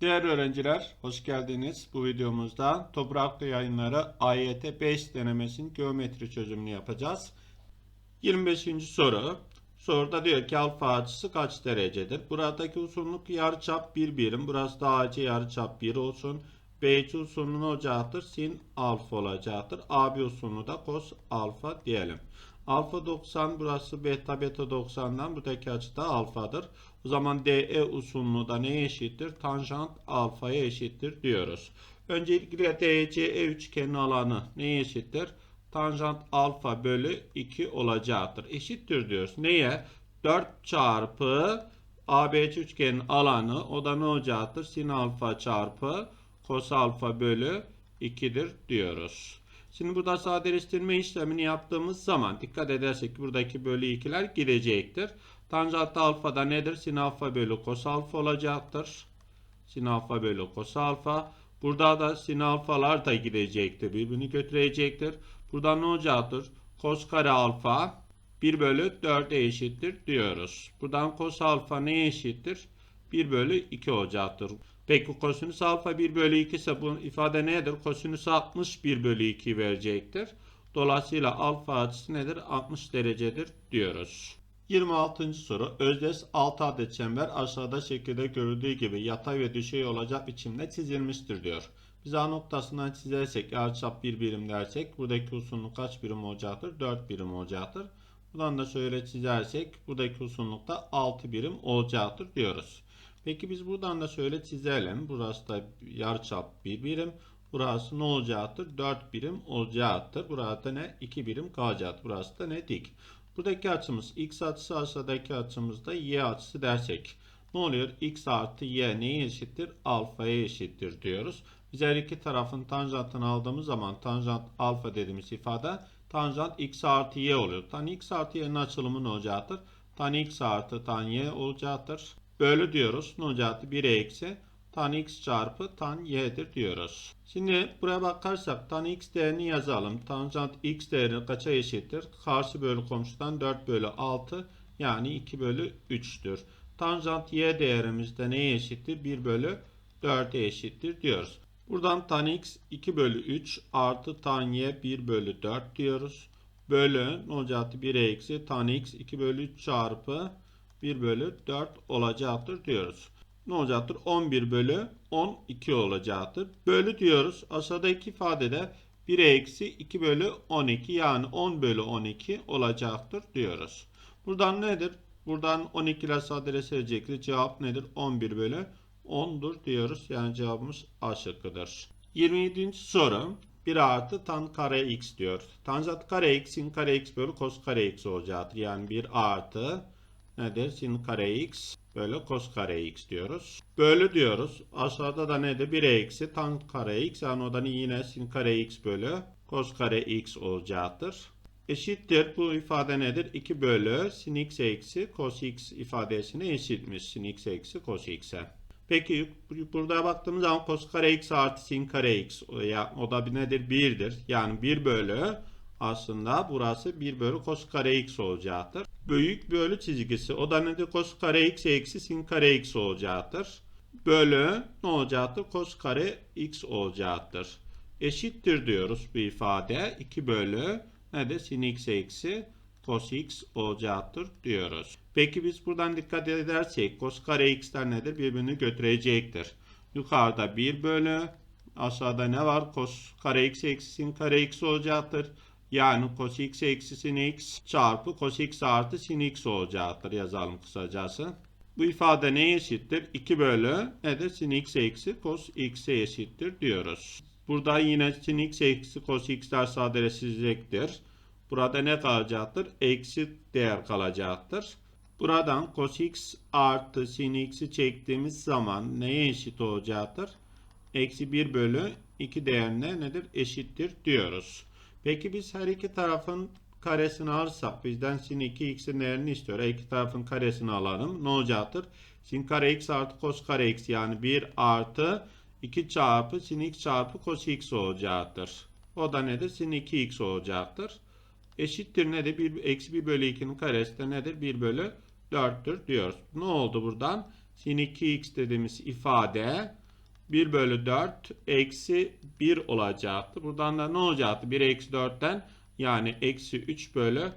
Değerli öğrenciler, hoş geldiniz. Bu videomuzda Topraklı Yayınları AYT 5 denemesinin geometri çözümünü yapacağız. 25. soru. Soruda diyor ki alfa açısı kaç derecedir? Buradaki uzunluk yarıçap 1 birim. Burası da AC yarıçap 1 olsun. BC uzunluğu ne olacaktır? Sin alfa olacaktır. AB uzunluğu da cos alfa diyelim. Alfa 90 burası beta beta 90'dan buradaki açı da alfadır. O zaman DE uzunluğu da neye eşittir? Tanjant alfaya eşittir diyoruz. Öncelikle DCE üçgenin alanı neye eşittir? Tanjant alfa bölü 2 olacaktır. Eşittir diyoruz. Neye? 4 çarpı ABC üçgenin alanı o da ne olacaktır? Sin alfa çarpı cos alfa bölü 2'dir diyoruz. Şimdi burada sadeleştirme işlemini yaptığımız zaman dikkat edersek buradaki bölü 2'ler gidecektir. Tanjant alfa da nedir? Sin alfa bölü cos alfa olacaktır. Sin alfa bölü cos alfa. Burada da sin alfalar da gidecektir. Birbirini götürecektir. Burada ne olacaktır? Cos kare alfa 1 bölü 4'e eşittir diyoruz. Buradan cos alfa neye eşittir? 1 bölü 2 olacaktır. Peki kosinüs alfa 1 bölü 2 ise bu ifade nedir? Kosinüs 60 1 bölü 2 verecektir. Dolayısıyla alfa açısı nedir? 60 derecedir diyoruz. 26. soru. Özdeş 6 adet çember aşağıda şekilde görüldüğü gibi yatay ve düşey olacak biçimde çizilmiştir diyor. Biz A noktasından çizersek yarıçap 1 birim dersek buradaki uzunluk kaç birim olacaktır? 4 birim olacaktır. Buradan da şöyle çizersek buradaki uzunluk da 6 birim olacaktır diyoruz. Peki biz buradan da şöyle çizelim. Burası da yarıçap 1 birim. Burası ne olacaktır? 4 birim olacaktır. Burada ne? 2 birim kalacaktır. Burası da ne? Dik. Buradaki açımız x açısı aşağıdaki açımız da y açısı dersek. Ne oluyor? x artı y neye eşittir? Alfaya eşittir diyoruz. Biz her iki tarafın tanjantını aldığımız zaman tanjant alfa dediğimiz ifade tanjant x artı y oluyor. Tan x artı y'nin açılımı ne olacaktır? Tan x artı tan y olacaktır. Bölü diyoruz. Ne olacaktı? 1 eksi tan x çarpı tan y'dir diyoruz. Şimdi buraya bakarsak tan x değerini yazalım. Tanjant x değeri kaça eşittir? Karşı bölü komşudan 4 bölü 6 yani 2 bölü 3'tür. Tanjant y değerimiz de neye eşittir? 1 bölü 4'e eşittir diyoruz. Buradan tan x 2 bölü 3 artı tan y 1 bölü 4 diyoruz. Bölü ne olacaktı? 1 eksi tan x 2 bölü 3 çarpı 1 bölü 4 olacaktır diyoruz. Ne olacaktır? 11 bölü 12 olacaktır. Bölü diyoruz. Aşağıdaki ifadede 1 eksi 2 bölü 12 yani 10 bölü 12 olacaktır diyoruz. Buradan nedir? Buradan 12 ile sadeleştirecektir. Cevap nedir? 11 bölü 10'dur diyoruz. Yani cevabımız A şıkkıdır. 27. soru. 1 artı tan kare x diyor. Tanjant kare x sin kare x bölü cos kare x olacaktır. Yani 1 artı nedir? Sin kare x böyle cos kare x diyoruz. Bölü diyoruz. Aşağıda da nedir? 1 eksi tan kare x. Yani o da yine sin kare x bölü cos kare x olacaktır. Eşittir. Bu ifade nedir? 2 bölü sin x eksi cos x ifadesine eşitmiş. Sin x eksi cos x'e. Peki burada baktığımız zaman cos kare x artı sin kare x o, da nedir? 1'dir. Yani 1 bölü aslında burası 1 bölü cos kare x olacaktır. Büyük bölü çizgisi o da nedir? Cos kare x eksi sin kare x olacaktır. Bölü ne olacaktır? Cos kare x olacaktır. Eşittir diyoruz bu ifade. 2 bölü nedir? Sin x eksi cos x olacaktır diyoruz. Peki biz buradan dikkat edersek cos kare x'ler nedir? Birbirini götürecektir. Yukarıda 1 bölü aşağıda ne var? Cos kare x eksi sin kare x olacaktır. Yani cos x eksi sin x çarpı cos x artı sin x olacaktır. Yazalım kısacası. Bu ifade neye eşittir? 2 bölü nedir? Sin x eksi cos x'e eşittir diyoruz. Burada yine sin x eksi cos x'ler sadeleşecektir. Burada ne kalacaktır? Eksi değer kalacaktır. Buradan cos x artı sin x'i çektiğimiz zaman neye eşit olacaktır? Eksi 1 bölü 2 değerine nedir? Eşittir diyoruz. Peki biz her iki tarafın karesini alırsak bizden sin 2x'in değerini istiyor. Her iki tarafın karesini alalım. Ne olacaktır? sin kare x artı cos kare x yani 1 artı 2 çarpı sin x çarpı cos x olacaktır. O da nedir? Sin 2x olacaktır. Eşittir nedir? 1, eksi 1 bölü 2'nin karesi de nedir? 1 bölü 4'tür diyoruz. Ne oldu buradan? Sin 2x dediğimiz ifade 1 bölü 4 eksi 1 olacaktı. Buradan da ne olacaktı? 1 eksi 4'ten yani eksi 3 bölü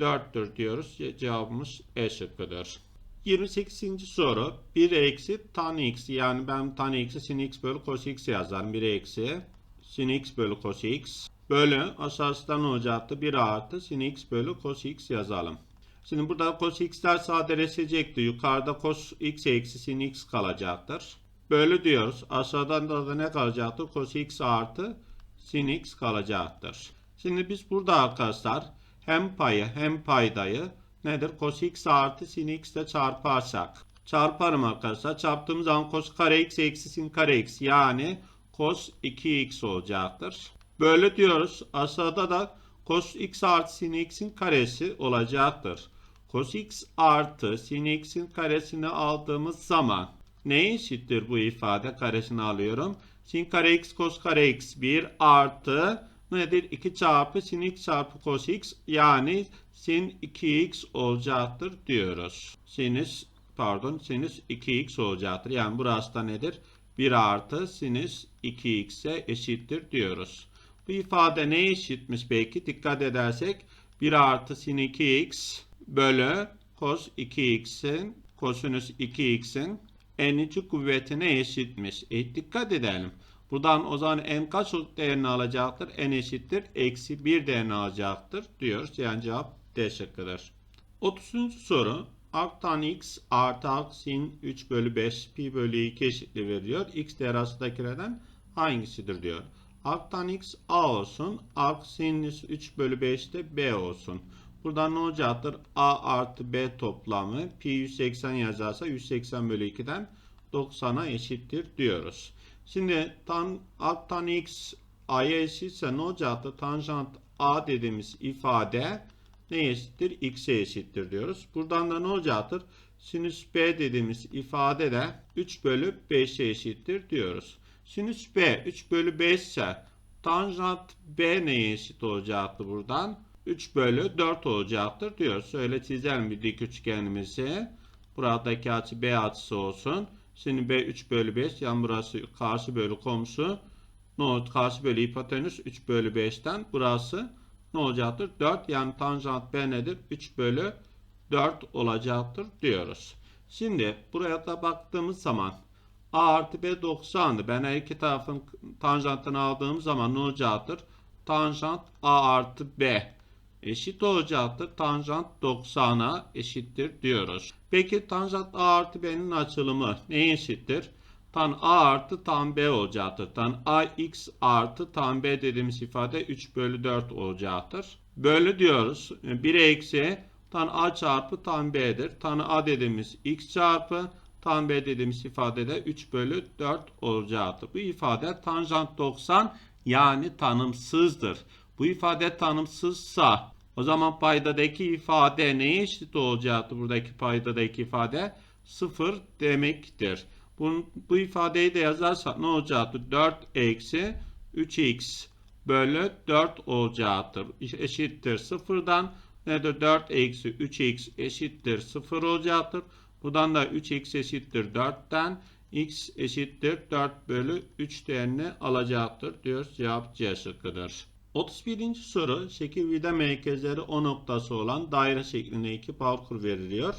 4'tür diyoruz. Ce- Cevabımız E şıkkıdır. 28. soru 1 eksi tan x yani ben tan x'i sin x bölü cos x yazarım. 1 eksi sin x bölü cos x bölü aşağısında ne olacaktı? 1 artı sin x bölü cos x yazalım. Şimdi burada cos x'ler sadeleşecekti. Yukarıda cos x eksi sin x kalacaktır. Bölü diyoruz. Aşağıdan da, da ne kalacaktır? Cos x artı sin x kalacaktır. Şimdi biz burada arkadaşlar hem payı hem paydayı nedir? Cos x artı sin x ile çarparsak. Çarparım arkadaşlar. Çarptığımız zaman cos kare x eksi sin kare x yani cos 2x olacaktır. Böyle diyoruz. Aşağıda da cos x artı sin x'in karesi olacaktır. Cos x artı sin x'in karesini aldığımız zaman ne eşittir bu ifade? Karesini alıyorum. Sin kare x cos kare x 1 artı nedir? 2 çarpı sin x çarpı cos x yani sin 2x olacaktır diyoruz. Sinüs pardon sinüs 2x olacaktır. Yani burası da nedir? 1 artı sinüs 2x'e eşittir diyoruz. Bu ifade neye eşitmiş belki? Dikkat edersek 1 artı sin 2x bölü cos 2x'in kosinüs 2x'in n'inci kuvvetine eşitmiş. E, dikkat edelim. Buradan o zaman n kaç değerini alacaktır? n eşittir. Eksi 1 değerini alacaktır diyoruz. Yani cevap D şıkkıdır. 30. soru. Arctan x artı arc sin 3 bölü 5 pi bölü 2 eşitliği veriyor. x değer arasındakilerden hangisidir diyor. Arctan x a olsun. Arc sinüs 3 bölü 5 de b olsun. Buradan ne olacaktır? a artı b toplamı pi 180 yazarsa 180 bölü 2'den 90'a eşittir diyoruz. Şimdi tan, alt tan x a'ya eşitse ne olacaktır? Tanjant a dediğimiz ifade ne eşittir? x'e eşittir diyoruz. Buradan da ne olacaktır? Sinüs b dediğimiz ifade de 3 bölü 5'e eşittir diyoruz. Sinüs b 3 bölü 5 ise tanjant b neye eşit olacaktır buradan? 3 bölü 4 olacaktır diyoruz. Şöyle çizelim bir dik üçgenimizi. Buradaki açı b açısı olsun. Şimdi b 3 bölü 5 yani burası karşı bölü komşu. Ne? Karşı bölü hipotenüs 3 bölü 5'ten burası ne olacaktır? 4 yani tanjant b nedir? 3 bölü 4 olacaktır diyoruz. Şimdi buraya da baktığımız zaman a artı b 90'dı. Ben her iki tarafın tanjantını aldığım zaman ne olacaktır? Tanjant a artı b eşit olacaktır. Tanjant 90'a eşittir diyoruz. Peki tanjant a artı b'nin açılımı neye eşittir? Tan a artı tan b olacaktır. Tan a x artı tan b dediğimiz ifade 3 bölü 4 olacaktır. Böyle diyoruz. 1 eksi tan a çarpı tan b'dir. Tan a dediğimiz x çarpı tan b dediğimiz ifade de 3 bölü 4 olacaktır. Bu ifade tanjant 90 yani tanımsızdır. Bu ifade tanımsızsa o zaman paydadaki ifade neye eşit olacaktı buradaki paydadaki ifade? 0 demektir. Bu, bu ifadeyi de yazarsak ne olacaktır? 4 eksi 3x bölü 4 olacaktır. Eşittir 0'dan nedir? 4 eksi 3x eşittir 0 olacaktır. Buradan da 3x eşittir 4'ten x eşittir 4 bölü 3 değerini alacaktır diyoruz. Cevap C şıkkıdır. 31. soru şekil vida merkezleri O noktası olan daire şeklinde iki parkur veriliyor.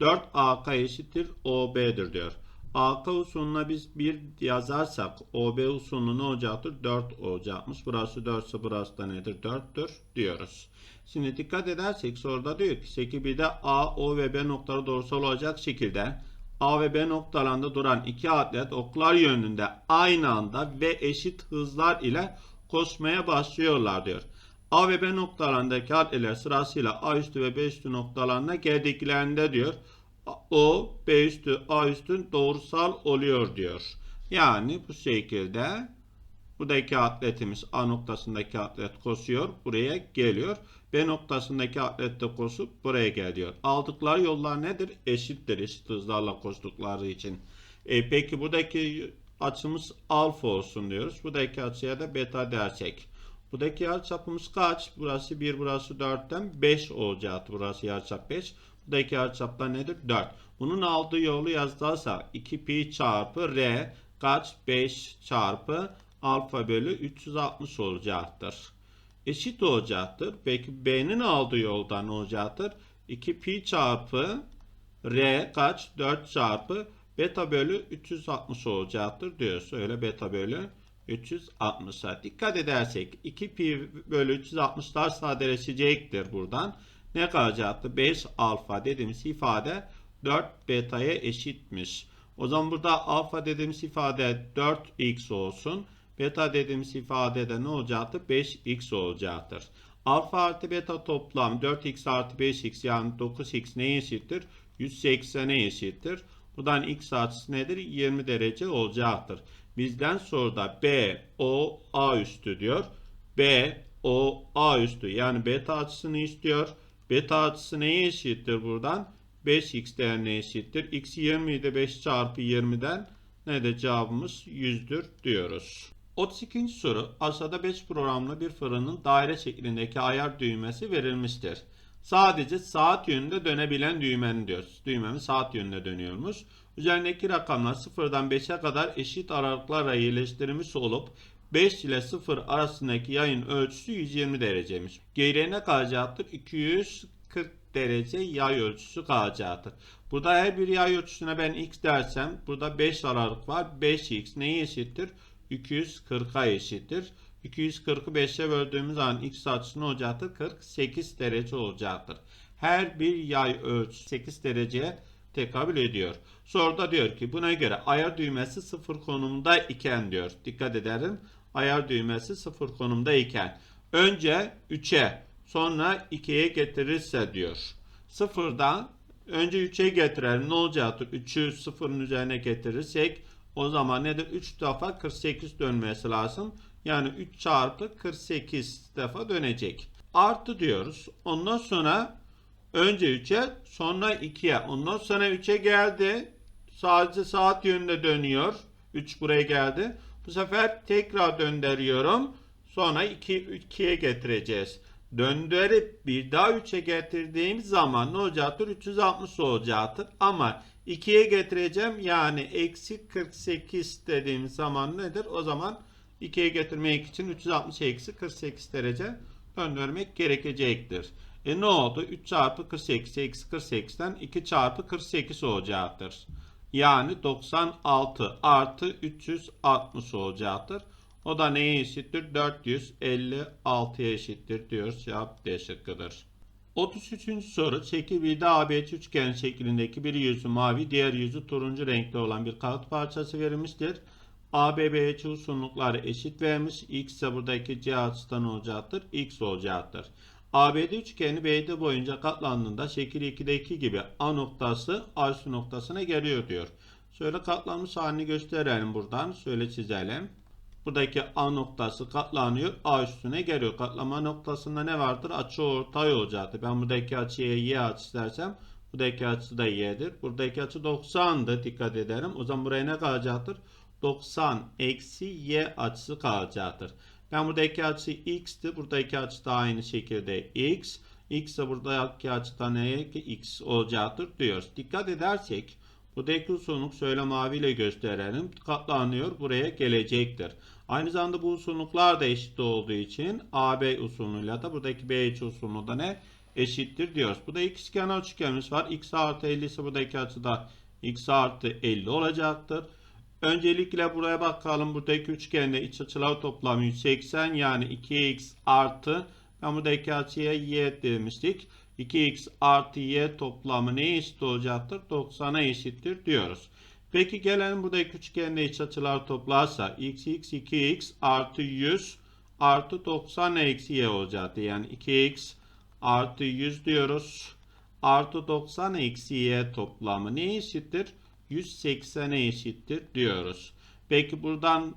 4 AK eşittir OB'dir diyor. AK usulüne biz 1 yazarsak OB usulü ne olacaktır? 4 olacakmış. Burası 4 ise burası da nedir? 4'tür diyoruz. Şimdi dikkat edersek soruda diyor ki şekil 1'de A, O ve B noktaları doğrusal olacak şekilde A ve B noktalarında duran iki atlet oklar yönünde aynı anda ve eşit hızlar ile koşmaya başlıyorlar diyor. A ve B noktalarındaki atletler sırasıyla A üstü ve B üstü noktalarına geldiklerinde diyor O, B üstü, A üstü doğrusal oluyor diyor. Yani bu şekilde buradaki atletimiz A noktasındaki atlet koşuyor. Buraya geliyor. B noktasındaki atlette koşup buraya geliyor. Aldıkları yollar nedir? Eşittir. Eşit hızlarla koştukları için. E, peki buradaki açımız alfa olsun diyoruz. Buradaki açıya da beta dersek. Buradaki yarıçapımız kaç? Burası 1, burası 4'ten 5 olacaktı. Burası yarıçap 5. Buradaki yarıçapta nedir? 4. Bunun aldığı yolu yazdıysa 2 pi çarpı r kaç? 5 çarpı alfa bölü 360 olacaktır. Eşit olacaktır. Peki b'nin aldığı yoldan olacaktır? 2 pi çarpı r kaç? 4 çarpı beta bölü 360 olacaktır diyoruz. Öyle beta bölü 360'a dikkat edersek 2 pi bölü 360'lar sadeleşecektir buradan. Ne kalacaktı? 5 alfa dediğimiz ifade 4 beta'ya eşitmiş. O zaman burada alfa dediğimiz ifade 4x olsun. Beta dediğimiz ifadede ne olacaktı? 5x olacaktır. Alfa artı beta toplam 4x artı 5x yani 9x neye eşittir? 180'e eşittir. Buradan x açısı nedir? 20 derece olacaktır. Bizden soruda B, O, A üstü diyor. B, O, A üstü yani beta açısını istiyor. Beta açısı neye eşittir buradan? 5x değerine eşittir. x 20 idi 5 çarpı 20'den ne de cevabımız 100'dür diyoruz. 32. soru aşağıda 5 programlı bir fırının daire şeklindeki ayar düğmesi verilmiştir. Sadece saat yönünde dönebilen düğmeni diyoruz. Düğmemiz saat yönünde dönüyormuş. Üzerindeki rakamlar 0'dan 5'e kadar eşit aralıklarla yerleştirilmiş olup 5 ile 0 arasındaki yayın ölçüsü 120 dereceymiş. Geriye kalacaktır? 240 derece yay ölçüsü kalacaktır. Burada her bir yay ölçüsüne ben x dersem burada 5 aralık var. 5x neye eşittir? 240'a eşittir. 240'ı 5'e böldüğümüz zaman x açısı ne olacaktır? 48 derece olacaktır. Her bir yay ölçüsü 8 dereceye tekabül ediyor. Soruda diyor ki buna göre ayar düğmesi 0 konumda iken diyor. Dikkat edelim. Ayar düğmesi 0 konumda iken. Önce 3'e sonra 2'ye getirirse diyor. 0'dan önce 3'e getirelim. Ne olacaktır? 3'ü 0'ın üzerine getirirsek o zaman nedir? 3 defa 48 dönmesi lazım. Yani 3 çarpı 48 defa dönecek. Artı diyoruz. Ondan sonra önce 3'e sonra 2'ye. Ondan sonra 3'e geldi. Sadece saat yönünde dönüyor. 3 buraya geldi. Bu sefer tekrar döndürüyorum. Sonra 2, 2'ye getireceğiz. Döndürüp bir daha 3'e getirdiğim zaman ne olacaktır? 360 olacaktır. Ama 2'ye getireceğim. Yani eksi 48 dediğim zaman nedir? O zaman 2'ye getirmek için 360 eksi 48 derece döndürmek gerekecektir. E ne oldu? 3 çarpı 48 eksi 48'den 2 çarpı 48 olacaktır. Yani 96 artı 360 olacaktır. O da neye eşittir? 456'ya eşittir diyoruz. Cevap D şıkkıdır. 33. soru şekil 1'de ABC üçgen şeklindeki bir yüzü mavi, diğer yüzü turuncu renkli olan bir kağıt parçası verilmiştir. ABB'ye uzunlukları eşit vermiş. X ise buradaki C açıdan olacaktır. X olacaktır. ABD üçgeni BD boyunca katlandığında şekil 2'deki gibi A noktası A noktasına geliyor diyor. Şöyle katlanmış halini gösterelim buradan. Şöyle çizelim. Buradaki A noktası katlanıyor. A üstüne geliyor. Katlama noktasında ne vardır? Açı ortay olacaktır. Ben buradaki açıya Y açısı dersem buradaki açı da Y'dir. Buradaki açı 90'dı. Dikkat edelim. O zaman buraya ne kalacaktır? 90 eksi Y açısı kalacaktır. Ben buradaki açı X'ti. Buradaki açı da aynı şekilde X. X ise buradaki açıda ne? X olacaktır diyoruz. Dikkat edersek buradaki uzunluk şöyle maviyle gösterelim. Katlanıyor. Buraya gelecektir. Aynı zamanda bu uzunluklar da eşit olduğu için AB uzunluğuyla da buradaki BH uzunluğu da ne? Eşittir diyoruz. Burada x kenar üçgenimiz var. X artı 50 ise buradaki açıda x artı 50 olacaktır. Öncelikle buraya bakalım. Buradaki üçgende iç açılar toplamı 180 yani 2x artı ben buradaki açıya y demiştik. 2x artı y toplamı neye eşit olacaktır? 90'a eşittir diyoruz. Peki gelelim buradaki üçgende iç açılar toplarsa x x 2x artı 100 artı 90 eksi y olacaktı. Yani 2x artı 100 diyoruz. Artı 90 eksi y toplamı neye eşittir? 180'e eşittir diyoruz. Peki buradan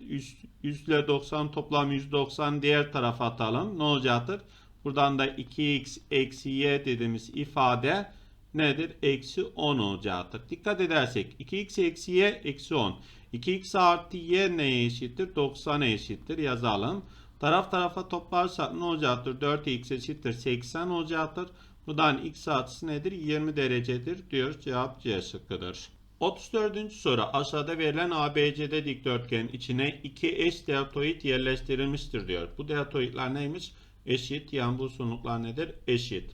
100, 100 ile 90 toplam 190 diğer tarafa atalım. Ne olacaktır? Buradan da 2x eksi y dediğimiz ifade nedir? Eksi 10 olacaktır. Dikkat edersek 2x eksi y eksi 10. 2x artı y neye eşittir? 90'a eşittir. Yazalım. Taraf tarafa toplarsak ne olacaktır? 4x eşittir 80 olacaktır. Buradan x açısı nedir? 20 derecedir diyoruz. Cevap C şıkkıdır. 34. soru aşağıda verilen ABCD dikdörtgenin içine iki eş deltoid yerleştirilmiştir diyor. Bu deltoidler neymiş? Eşit. Yani bu uzunluklar nedir? Eşit.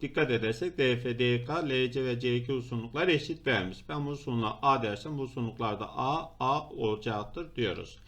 Dikkat edersek DF, DK, LC ve C2 uzunluklar eşit vermiş. Ben bu uzunluğa A dersem bu uzunluklarda A, A olacaktır diyoruz.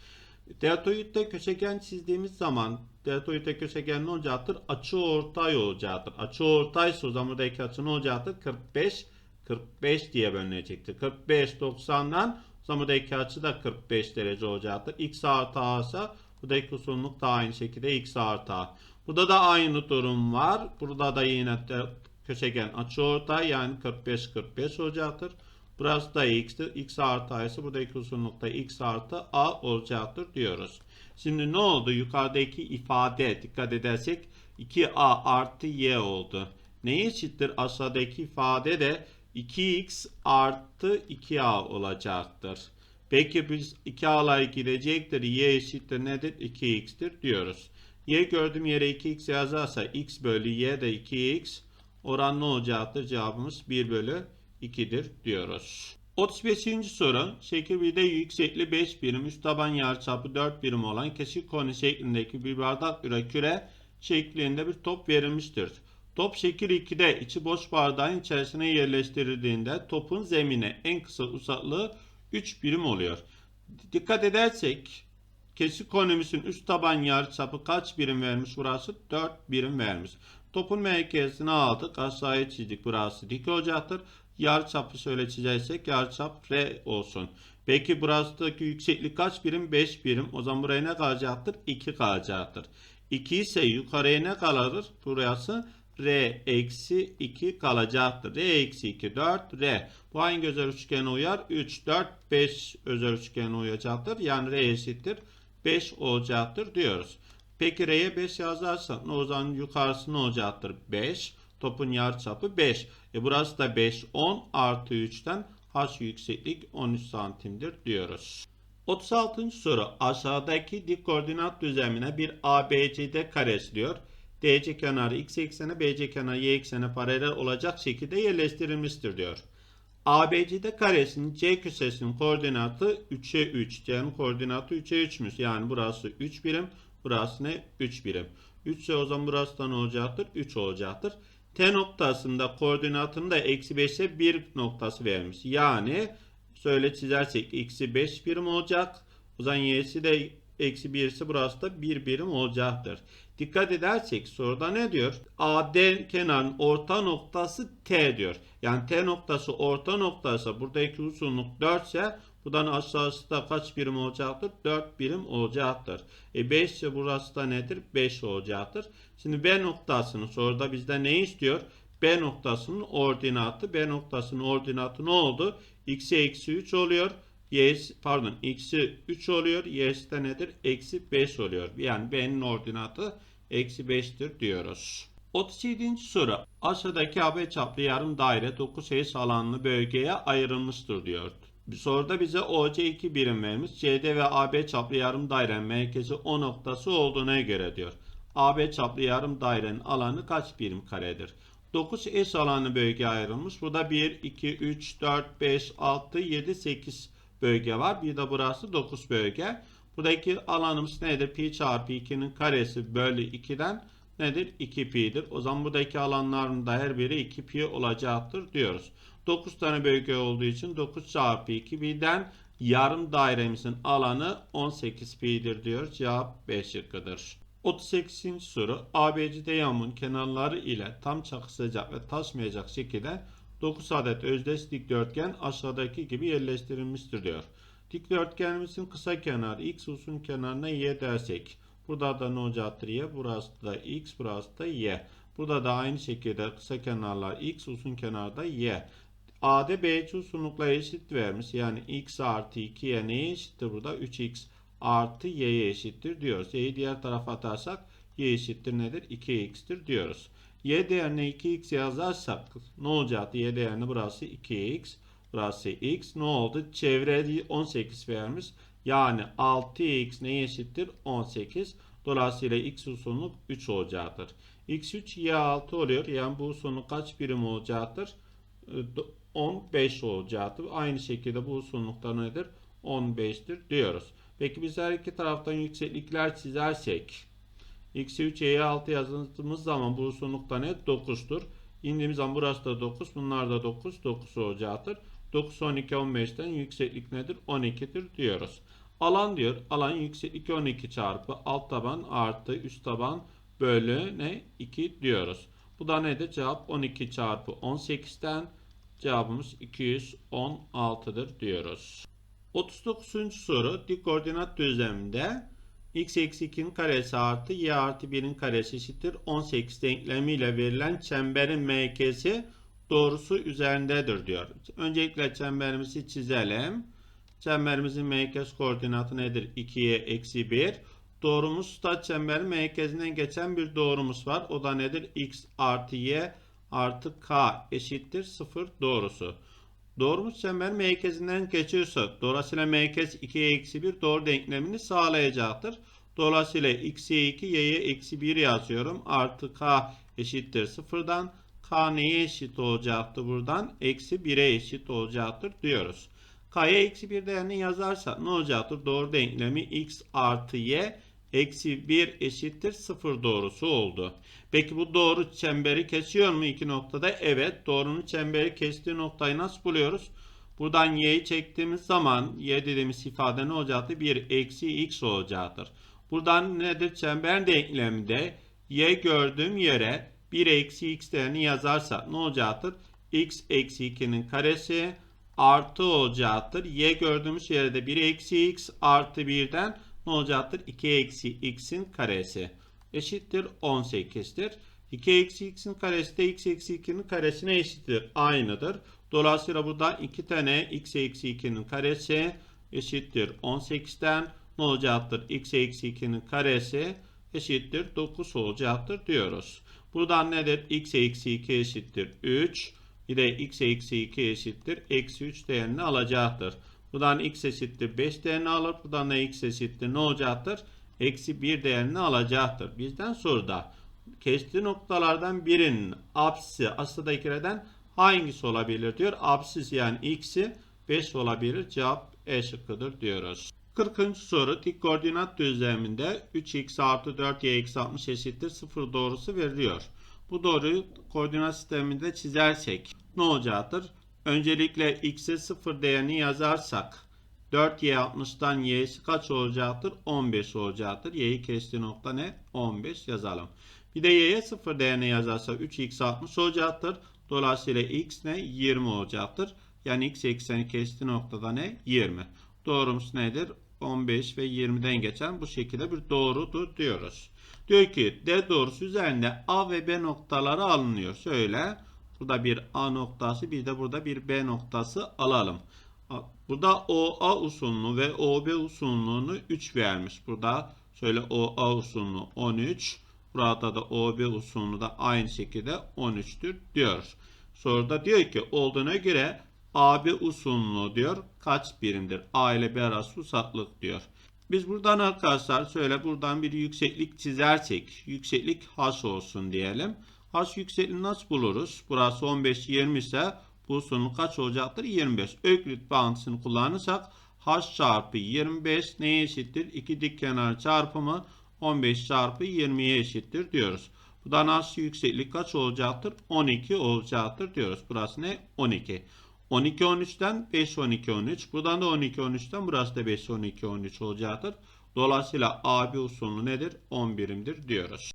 Deltoidde köşegen çizdiğimiz zaman deltoidde köşegen ne olacaktır? Açı ortay olacaktır. Açı ortaysa o zaman buradaki açı ne olacaktır? 45 45 diye bölünecektir. 45 90'dan o zaman buradaki açı da 45 derece olacaktır. X artı A ise buradaki uzunluk da aynı şekilde X artı A. Burada da aynı durum var. Burada da yine de köşegen açı ortay yani 45 45 olacaktır. Burası da x'tir. x artı a ise buradaki uzunlukta x artı a olacaktır diyoruz. Şimdi ne oldu? Yukarıdaki ifade dikkat edersek 2a artı y oldu. Neye eşittir? Aşağıdaki ifade de 2x artı 2a olacaktır. Peki biz 2a'lar gidecektir. y eşittir nedir? 2x'tir diyoruz. y gördüğüm yere 2x yazarsa x bölü y de 2x oran ne olacaktır? Cevabımız 1 bölü 2'dir diyoruz. 35. soru. Şekil 1'de yüksekliği 5 birim, üst taban yarıçapı 4 birim olan kesik koni şeklindeki bir bardak bira küre şeklinde bir top verilmiştir. Top şekil 2'de içi boş bardağın içerisine yerleştirildiğinde topun zemine en kısa uzaklığı 3 birim oluyor. Dikkat edersek kesik konimizin üst taban yarıçapı kaç birim vermiş burası? 4 birim vermiş. Topun merkezini aldık. Aşağıya çizdik. Burası dik olacaktır. Yarıçapı şöyle çizersek yarıçap R olsun. Peki burasındaki yükseklik kaç birim? 5 birim. O zaman buraya ne kalacaktır? 2 kalacaktır. 2 ise yukarıya ne kalır? Burası R eksi 2 kalacaktır. R eksi 2 4 R. Bu hangi özel üçgene uyar? 3 4 5 özel üçgene uyacaktır. Yani R eşittir 5 olacaktır diyoruz. Peki R'ye 5 yazarsan o zaman yukarısı ne olacaktır? 5. Topun yarıçapı 5. E burası da 5 10 artı 3'ten h yükseklik 13 santimdir diyoruz. 36. soru aşağıdaki dik koordinat düzlemine bir ABCD karesi diyor. DC kenarı x ekseni, BC kenarı y ekseni paralel olacak şekilde yerleştirilmiştir diyor. ABCD karesinin C köşesinin koordinatı 3'e 3. C'nin koordinatı 3'e 3'müş. Yani burası 3 birim, burası ne? 3 birim. 3 ise o zaman burası da ne olacaktır? 3 olacaktır. T noktasında koordinatını da eksi 5'e 1 noktası vermiş. Yani şöyle çizersek eksi 5 birim olacak. O zaman y'si de eksi 1 ise burası da 1 birim olacaktır. Dikkat edersek soruda ne diyor? AD kenarının orta noktası T diyor. Yani T noktası orta noktası buradaki uzunluk 4 ise buradan aşağısı da kaç birim olacaktır? 4 birim olacaktır. E 5 ise burası da nedir? 5 olacaktır. Şimdi B noktasını soruda bizde ne istiyor? B noktasının ordinatı. B noktasının ordinatı ne oldu? X'e eksi 3 oluyor. Y pardon x'i 3 oluyor. Y'si de nedir? Eksi 5 oluyor. Yani B'nin ordinatı eksi 5'tir diyoruz. 37. soru. Aşağıdaki AB çaplı yarım daire 9 eş alanlı bölgeye ayrılmıştır diyor. Soruda bize OC 2 birim vermiş. CD ve AB çaplı yarım dairenin merkezi O noktası olduğuna göre diyor. AB çaplı yarım dairenin alanı kaç birim karedir? 9 eş alanlı bölgeye ayrılmış. Burada 1, 2, 3, 4, 5, 6, 7, 8 bölge var. Bir de burası 9 bölge. Buradaki alanımız nedir? Pi çarpı 2'nin karesi bölü 2'den nedir? 2 pi'dir. O zaman buradaki alanların da her biri 2 pi olacaktır diyoruz. 9 tane bölge olduğu için 9 çarpı 2 pi'den yarım dairemizin alanı 18 pi'dir diyor. Cevap B şıkkıdır. 38. soru ABCD yamuğun kenarları ile tam çakışacak ve taşmayacak şekilde 9 adet özdeş dikdörtgen aşağıdaki gibi yerleştirilmiştir diyor. Dikdörtgenimizin kısa kenarı x uzun kenarına y dersek burada da ne olacaktır y burası da x burası da y. Burada da aynı şekilde kısa kenarlar x uzun kenarda y. AD BC uzunlukla eşit vermiş. Yani x artı 2'ye neye eşittir burada? 3x artı y'ye eşittir diyoruz. Y'yi diğer tarafa atarsak y eşittir nedir? 2x'tir diyoruz. y değerine 2x yazarsak ne olacaktı? y değerine burası 2x. Burası x. Ne oldu? Çevre 18 vermiş. Yani 6x neye eşittir? 18. Dolayısıyla x uzunluk 3 olacaktır. x3 y6 oluyor. Yani bu uzunluk kaç birim olacaktır? Ee, do- 15 olacaktır. Aynı şekilde bu uzunlukta nedir? 15'tir diyoruz. Peki biz her iki taraftan yükseklikler çizersek x3 y'ye 6 yazdığımız zaman bu uzunlukta ne? 9'tur. İndiğimiz zaman burası da 9. Bunlar da 9. 9 olacaktır. 9, 12, 15'ten yükseklik nedir? 12'dir diyoruz. Alan diyor. Alan yükseklik 12 çarpı alt taban artı üst taban bölü ne? 2 diyoruz. Bu da nedir? Cevap 12 çarpı 18'ten cevabımız 216'dır diyoruz. 39. soru dik koordinat düzleminde x eksi 2'nin karesi artı y artı 1'in karesi eşittir 18 denklemiyle verilen çemberin merkezi doğrusu üzerindedir diyor. Öncelikle çemberimizi çizelim. Çemberimizin merkez koordinatı nedir? 2'ye eksi 1. Doğrumuz da çemberin merkezinden geçen bir doğrumuz var. O da nedir? x artı y artı k eşittir 0 doğrusu. Doğrumuz çemberin merkezinden geçiyorsa dolayısıyla merkez 2'ye eksi 1 doğru denklemini sağlayacaktır. Dolayısıyla x'ye 2 y'ye eksi 1 yazıyorum. Artı k eşittir 0'dan. k neye eşit olacaktır buradan? Eksi 1'e eşit olacaktır diyoruz. K'ya eksi 1 değerini yazarsak ne olacaktır? Doğru denklemi x artı y eksi 1 eşittir 0 doğrusu oldu. Peki bu doğru çemberi kesiyor mu iki noktada? Evet. Doğrunun çemberi kestiği noktayı nasıl buluyoruz? Buradan y'yi çektiğimiz zaman y dediğimiz ifade ne olacaktır? 1 eksi x olacaktır. Buradan nedir? Çember denkleminde y gördüğüm yere 1 eksi x değerini yazarsak ne olacaktır? x eksi 2'nin karesi artı olacaktır. Y gördüğümüz yere de 1 eksi x artı 1'den ne olacaktır? 2 eksi x'in karesi eşittir 18'tir. 2 eksi x'in karesi de x eksi 2'nin karesine eşittir. Aynıdır. Dolayısıyla burada 2 tane x eksi 2'nin karesi eşittir 18'den ne olacaktır? x eksi 2'nin karesi eşittir 9 olacaktır diyoruz. Buradan nedir? x eksi 2 eşittir 3. De x eksi 2 eşittir eksi 3 değerini alacaktır. Buradan x eşittir 5 değerini alır. Buradan da x eşittir ne olacaktır? Eksi 1 değerini alacaktır. Bizden soruda kestiği noktalardan birinin apsisi aslındakilерden hangisi olabilir diyor. Apsis yani x'i 5 olabilir. Cevap E şıkkıdır diyoruz. 40. soru dik koordinat düzleminde 3x artı 4y eksi 60 eşittir 0 doğrusu veriliyor. Bu doğruyu koordinat sisteminde çizersek ne olacaktır? Öncelikle x'e 0 değerini yazarsak 4y 60'tan y'si kaç olacaktır? 15 olacaktır. Y'yi kestiği nokta ne? 15 yazalım. Bir de y'ye 0 değerini yazarsak 3x 60 olacaktır. Dolayısıyla x ne? 20 olacaktır. Yani x ekseni kestiği noktada ne? 20. Doğrumuz nedir? 15 ve 20'den geçen bu şekilde bir doğrudur diyoruz. Diyor ki D doğrusu üzerinde A ve B noktaları alınıyor. Şöyle burada bir A noktası bir de burada bir B noktası alalım. Burada OA uzunluğu ve OB uzunluğunu 3 vermiş. Burada şöyle OA uzunluğu 13. Burada da OB uzunluğu da aynı şekilde 13'tür diyor. Soruda diyor ki olduğuna göre AB uzunluğu diyor kaç birimdir? A ile B arası uzaklık diyor. Biz buradan arkadaşlar şöyle buradan bir yükseklik çizersek yükseklik h olsun diyelim. H yüksekliğini nasıl buluruz? Burası 15 20 ise bu uzunluk kaç olacaktır? 25. Öklit bağıntısını kullanırsak h çarpı 25 neye eşittir? İki dik kenar çarpımı 15 çarpı 20'ye eşittir diyoruz. Buradan h yükseklik kaç olacaktır? 12 olacaktır diyoruz. Burası ne? 12. 12 13'ten 5 12 13. Buradan da 12 13'ten burası da 5 12 13 olacaktır. Dolayısıyla AB uzunluğu nedir? 10 birimdir diyoruz.